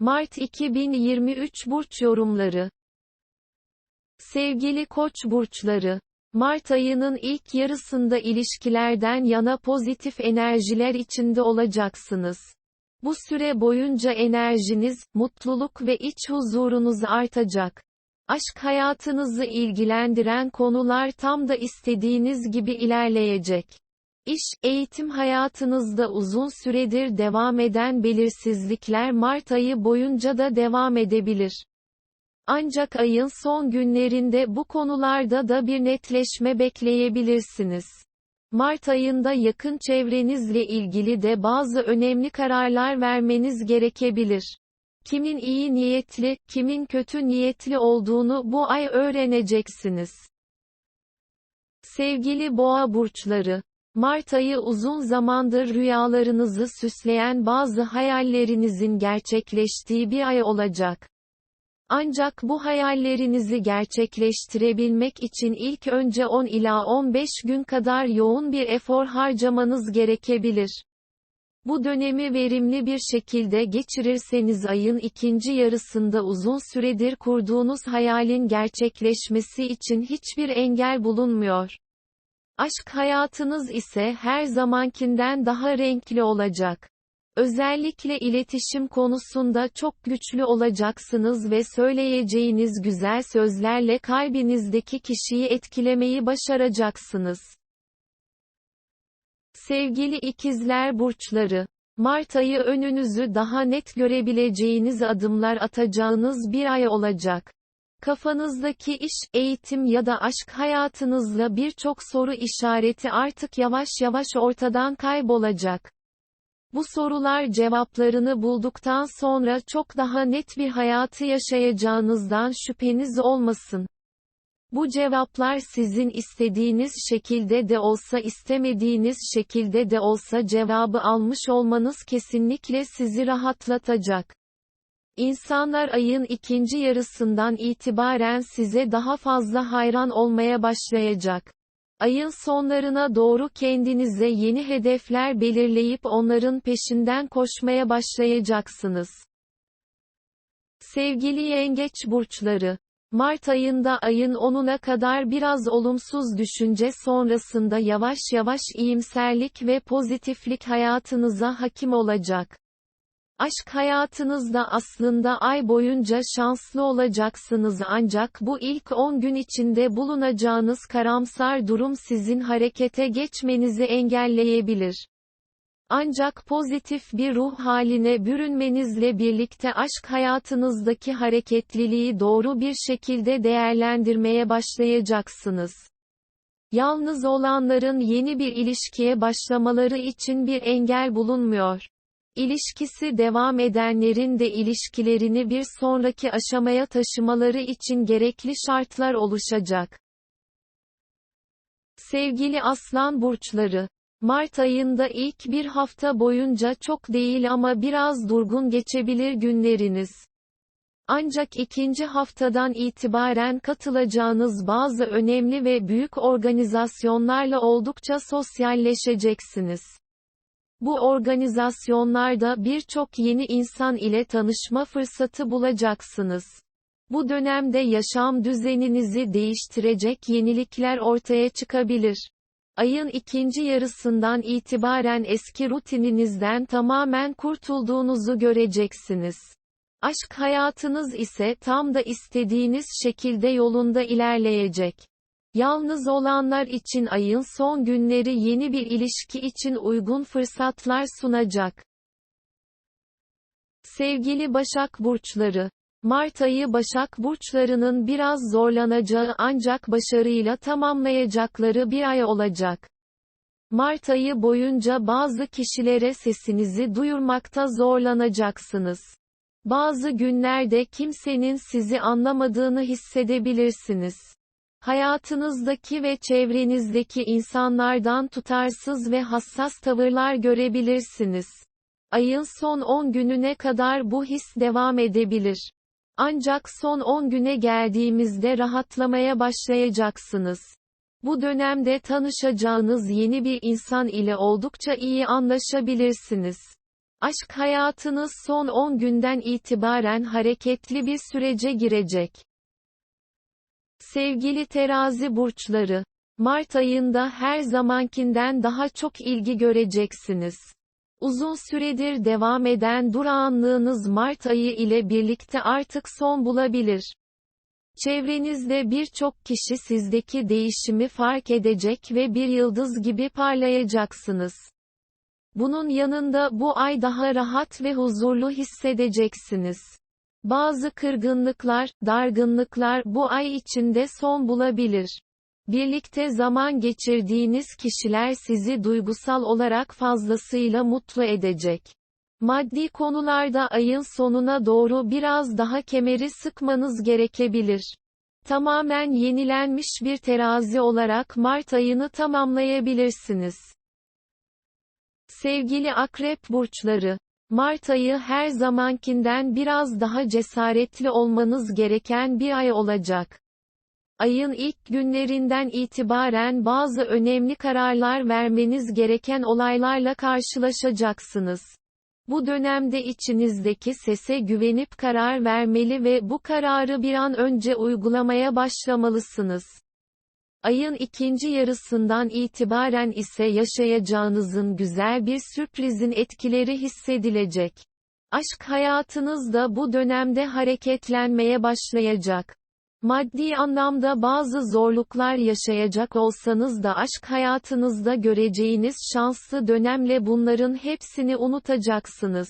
Mart 2023 burç yorumları. Sevgili Koç burçları, Mart ayının ilk yarısında ilişkilerden yana pozitif enerjiler içinde olacaksınız. Bu süre boyunca enerjiniz, mutluluk ve iç huzurunuz artacak. Aşk hayatınızı ilgilendiren konular tam da istediğiniz gibi ilerleyecek. İş, eğitim hayatınızda uzun süredir devam eden belirsizlikler Mart ayı boyunca da devam edebilir. Ancak ayın son günlerinde bu konularda da bir netleşme bekleyebilirsiniz. Mart ayında yakın çevrenizle ilgili de bazı önemli kararlar vermeniz gerekebilir. Kimin iyi niyetli, kimin kötü niyetli olduğunu bu ay öğreneceksiniz. Sevgili boğa burçları, Mart ayı uzun zamandır rüyalarınızı süsleyen bazı hayallerinizin gerçekleştiği bir ay olacak. Ancak bu hayallerinizi gerçekleştirebilmek için ilk önce 10 ila 15 gün kadar yoğun bir efor harcamanız gerekebilir. Bu dönemi verimli bir şekilde geçirirseniz ayın ikinci yarısında uzun süredir kurduğunuz hayalin gerçekleşmesi için hiçbir engel bulunmuyor. Aşk hayatınız ise her zamankinden daha renkli olacak. Özellikle iletişim konusunda çok güçlü olacaksınız ve söyleyeceğiniz güzel sözlerle kalbinizdeki kişiyi etkilemeyi başaracaksınız. Sevgili ikizler burçları, Mart ayı önünüzü daha net görebileceğiniz adımlar atacağınız bir ay olacak. Kafanızdaki iş, eğitim ya da aşk hayatınızla birçok soru işareti artık yavaş yavaş ortadan kaybolacak. Bu sorular cevaplarını bulduktan sonra çok daha net bir hayatı yaşayacağınızdan şüpheniz olmasın. Bu cevaplar sizin istediğiniz şekilde de olsa istemediğiniz şekilde de olsa cevabı almış olmanız kesinlikle sizi rahatlatacak. İnsanlar ayın ikinci yarısından itibaren size daha fazla hayran olmaya başlayacak. Ayın sonlarına doğru kendinize yeni hedefler belirleyip onların peşinden koşmaya başlayacaksınız. Sevgili yengeç burçları, Mart ayında ayın 10'una kadar biraz olumsuz düşünce sonrasında yavaş yavaş iyimserlik ve pozitiflik hayatınıza hakim olacak. Aşk hayatınızda aslında ay boyunca şanslı olacaksınız ancak bu ilk 10 gün içinde bulunacağınız karamsar durum sizin harekete geçmenizi engelleyebilir. Ancak pozitif bir ruh haline bürünmenizle birlikte aşk hayatınızdaki hareketliliği doğru bir şekilde değerlendirmeye başlayacaksınız. Yalnız olanların yeni bir ilişkiye başlamaları için bir engel bulunmuyor. İlişkisi devam edenlerin de ilişkilerini bir sonraki aşamaya taşımaları için gerekli şartlar oluşacak. Sevgili aslan burçları, Mart ayında ilk bir hafta boyunca çok değil ama biraz durgun geçebilir günleriniz. Ancak ikinci haftadan itibaren katılacağınız bazı önemli ve büyük organizasyonlarla oldukça sosyalleşeceksiniz. Bu organizasyonlarda birçok yeni insan ile tanışma fırsatı bulacaksınız. Bu dönemde yaşam düzeninizi değiştirecek yenilikler ortaya çıkabilir. Ayın ikinci yarısından itibaren eski rutininizden tamamen kurtulduğunuzu göreceksiniz. Aşk hayatınız ise tam da istediğiniz şekilde yolunda ilerleyecek. Yalnız olanlar için ayın son günleri yeni bir ilişki için uygun fırsatlar sunacak. Sevgili Başak Burçları, Mart ayı Başak Burçlarının biraz zorlanacağı ancak başarıyla tamamlayacakları bir ay olacak. Mart ayı boyunca bazı kişilere sesinizi duyurmakta zorlanacaksınız. Bazı günlerde kimsenin sizi anlamadığını hissedebilirsiniz. Hayatınızdaki ve çevrenizdeki insanlardan tutarsız ve hassas tavırlar görebilirsiniz. Ayın son 10 gününe kadar bu his devam edebilir. Ancak son 10 güne geldiğimizde rahatlamaya başlayacaksınız. Bu dönemde tanışacağınız yeni bir insan ile oldukça iyi anlaşabilirsiniz. Aşk hayatınız son 10 günden itibaren hareketli bir sürece girecek. Sevgili terazi burçları, Mart ayında her zamankinden daha çok ilgi göreceksiniz. Uzun süredir devam eden durağanlığınız Mart ayı ile birlikte artık son bulabilir. Çevrenizde birçok kişi sizdeki değişimi fark edecek ve bir yıldız gibi parlayacaksınız. Bunun yanında bu ay daha rahat ve huzurlu hissedeceksiniz. Bazı kırgınlıklar, dargınlıklar bu ay içinde son bulabilir. Birlikte zaman geçirdiğiniz kişiler sizi duygusal olarak fazlasıyla mutlu edecek. Maddi konularda ayın sonuna doğru biraz daha kemeri sıkmanız gerekebilir. Tamamen yenilenmiş bir terazi olarak Mart ayını tamamlayabilirsiniz. Sevgili akrep burçları, Mart ayı her zamankinden biraz daha cesaretli olmanız gereken bir ay olacak. Ayın ilk günlerinden itibaren bazı önemli kararlar vermeniz gereken olaylarla karşılaşacaksınız. Bu dönemde içinizdeki sese güvenip karar vermeli ve bu kararı bir an önce uygulamaya başlamalısınız. Ayın ikinci yarısından itibaren ise yaşayacağınızın güzel bir sürprizin etkileri hissedilecek. Aşk hayatınız da bu dönemde hareketlenmeye başlayacak. Maddi anlamda bazı zorluklar yaşayacak olsanız da aşk hayatınızda göreceğiniz şanslı dönemle bunların hepsini unutacaksınız.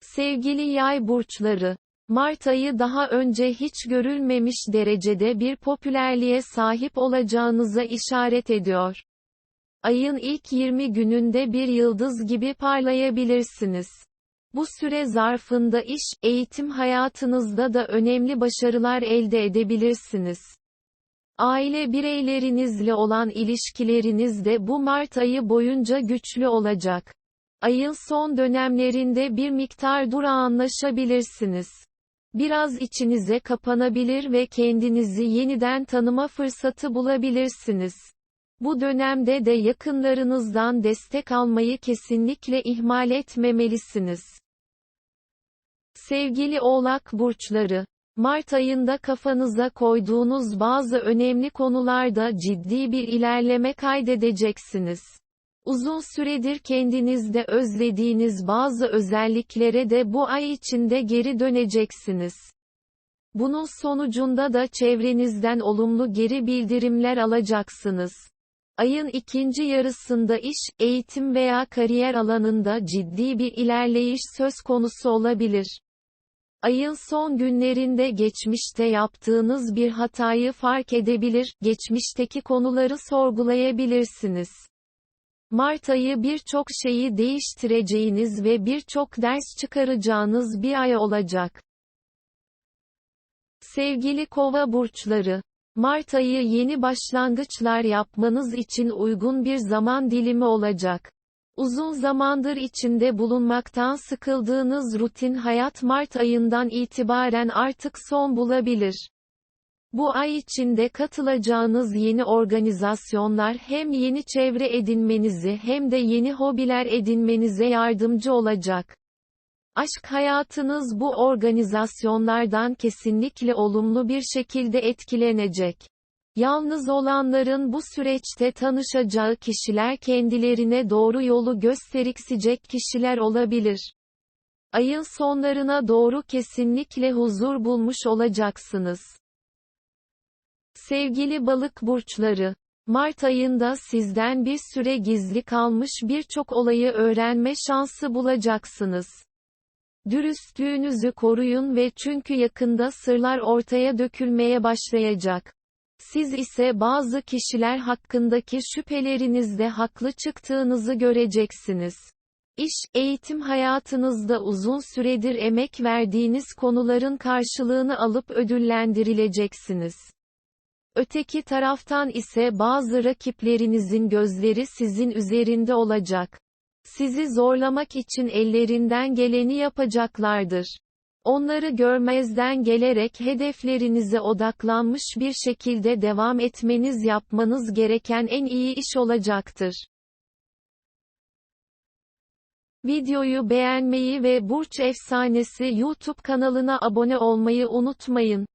Sevgili yay burçları, Mart ayı daha önce hiç görülmemiş derecede bir popülerliğe sahip olacağınıza işaret ediyor. Ayın ilk 20 gününde bir yıldız gibi parlayabilirsiniz. Bu süre zarfında iş, eğitim hayatınızda da önemli başarılar elde edebilirsiniz. Aile bireylerinizle olan ilişkileriniz de bu Mart ayı boyunca güçlü olacak. Ayın son dönemlerinde bir miktar durağanlaşabilirsiniz. Biraz içinize kapanabilir ve kendinizi yeniden tanıma fırsatı bulabilirsiniz. Bu dönemde de yakınlarınızdan destek almayı kesinlikle ihmal etmemelisiniz. Sevgili Oğlak burçları, Mart ayında kafanıza koyduğunuz bazı önemli konularda ciddi bir ilerleme kaydedeceksiniz. Uzun süredir kendinizde özlediğiniz bazı özelliklere de bu ay içinde geri döneceksiniz. Bunun sonucunda da çevrenizden olumlu geri bildirimler alacaksınız. Ayın ikinci yarısında iş, eğitim veya kariyer alanında ciddi bir ilerleyiş söz konusu olabilir. Ayın son günlerinde geçmişte yaptığınız bir hatayı fark edebilir, geçmişteki konuları sorgulayabilirsiniz. Mart ayı birçok şeyi değiştireceğiniz ve birçok ders çıkaracağınız bir ay olacak. Sevgili kova burçları, Mart ayı yeni başlangıçlar yapmanız için uygun bir zaman dilimi olacak. Uzun zamandır içinde bulunmaktan sıkıldığınız rutin hayat Mart ayından itibaren artık son bulabilir. Bu ay içinde katılacağınız yeni organizasyonlar hem yeni çevre edinmenizi hem de yeni hobiler edinmenize yardımcı olacak. Aşk hayatınız bu organizasyonlardan kesinlikle olumlu bir şekilde etkilenecek. Yalnız olanların bu süreçte tanışacağı kişiler kendilerine doğru yolu gösteriksecek kişiler olabilir. Ayın sonlarına doğru kesinlikle huzur bulmuş olacaksınız. Sevgili balık burçları, Mart ayında sizden bir süre gizli kalmış birçok olayı öğrenme şansı bulacaksınız. Dürüstlüğünüzü koruyun ve çünkü yakında sırlar ortaya dökülmeye başlayacak. Siz ise bazı kişiler hakkındaki şüphelerinizde haklı çıktığınızı göreceksiniz. İş, eğitim hayatınızda uzun süredir emek verdiğiniz konuların karşılığını alıp ödüllendirileceksiniz. Öteki taraftan ise bazı rakiplerinizin gözleri sizin üzerinde olacak. Sizi zorlamak için ellerinden geleni yapacaklardır. Onları görmezden gelerek hedeflerinize odaklanmış bir şekilde devam etmeniz yapmanız gereken en iyi iş olacaktır. Videoyu beğenmeyi ve Burç Efsanesi YouTube kanalına abone olmayı unutmayın.